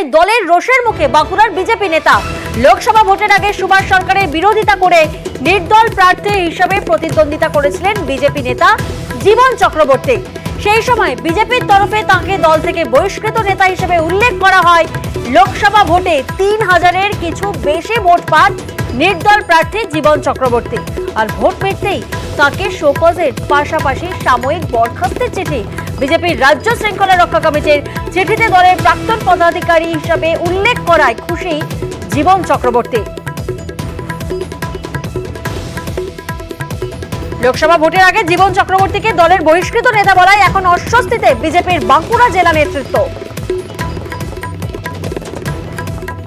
তাই দলের রোষের মুখে বাঁকুড়ার বিজেপি নেতা। লোকসভা ভোটের আগে সুভাষ সরকারের বিরোধিতা করে নির্দল প্রার্থী হিসেবে প্রতিদ্বন্দ্বিতা করেছিলেন বিজেপি নেতা জীবন চক্রবর্তী। সেই সময় বিজেপির তরফে তাকে দল থেকে বহিষ্কৃত নেতা হিসেবে উল্লেখ করা হয়। লোকসভা ভোটে তিন হাজারের কিছু বেশি ভোট পান নির্দল প্রার্থী জীবন চক্রবর্তী। আর ভোট পেতেই তাকে শোকজের পাশাপাশি সাময়িক বরখাস্তের চিঠি বিজেপির রাজ্য শৃঙ্খলা রক্ষা কমিটির চিঠিতে দলের প্রাক্তন পদাধিকারী হিসাবে উল্লেখ করায় খুশি জীবন চক্রবর্তী। লোকসভা ভোটের আগে জীবন চক্রবর্তীকে দলের বহিষ্কৃত নেতা বলায় এখন অস্বস্তিতে বিজেপির বাঁকুড়া জেলা নেতৃত্ব।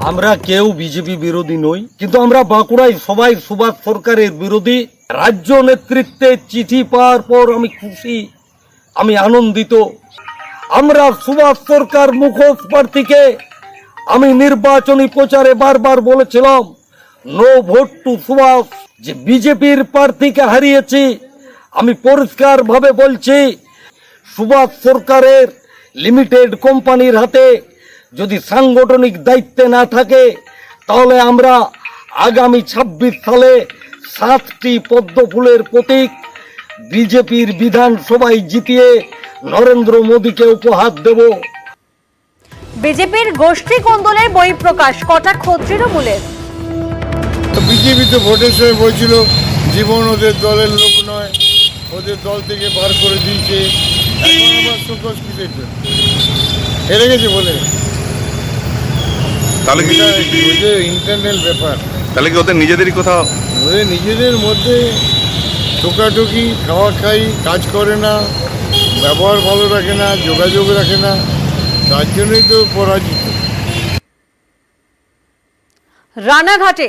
আমরা কেউ বিজেপি বিরোধী নই, কিন্তু আমরা বাঁকুড়ায় সবাই সুভাষ সরকারের বিরোধী। রাজ্য নেতৃত্বে চিঠি পাওয়ার পর আমি খুশি। আমি আনন্দিত। আমরা সুভাষ সরকার মুখোশ প্রার্থীকে আমি নির্বাচনী প্রচারে বারবার বলেছিলাম নো ভোট টু সুভাষ যে বিজেপির প্রার্থীকে হারিয়েছি, আমি পরিষ্কারভাবে বলছি, সুভাষ সরকারের লিমিটেড কোম্পানির হাতে যদি সাংগঠনিক দায়িত্বে না থাকে, তাহলে আমরা আগামী ছাব্বিশ সালে সাতটি পদ্ম ফুলের প্রতীক বিজেপির বিধানসভায় জিতিয়ে নরেন্দ্র মোদীকে উপহার দেব। বিজেপির গোষ্ঠী কোন্দলের বহিঃপ্রকাশ কটাক্ষ তৃণমূলের বিজেপি তো ভোটের সময় বলছিল জীবন ওদের দলের লোক নয় ওদের দল থেকে বার করে দিয়েছে। হেরে গেছে বলে। তাহলে কি ইন্টারনাল ব্যাপার। তাহলে কি ওদের নিজেদেরই কোথাও ওদের নিজেদের মধ্যে ঠোকাঠুকি খাওয়া খাই, কাজ করে না, ব্যবহার ভালো রাখে না, যোগাযোগ রাখে না, তার জন্যই তো পরাজিত। রানাঘাটে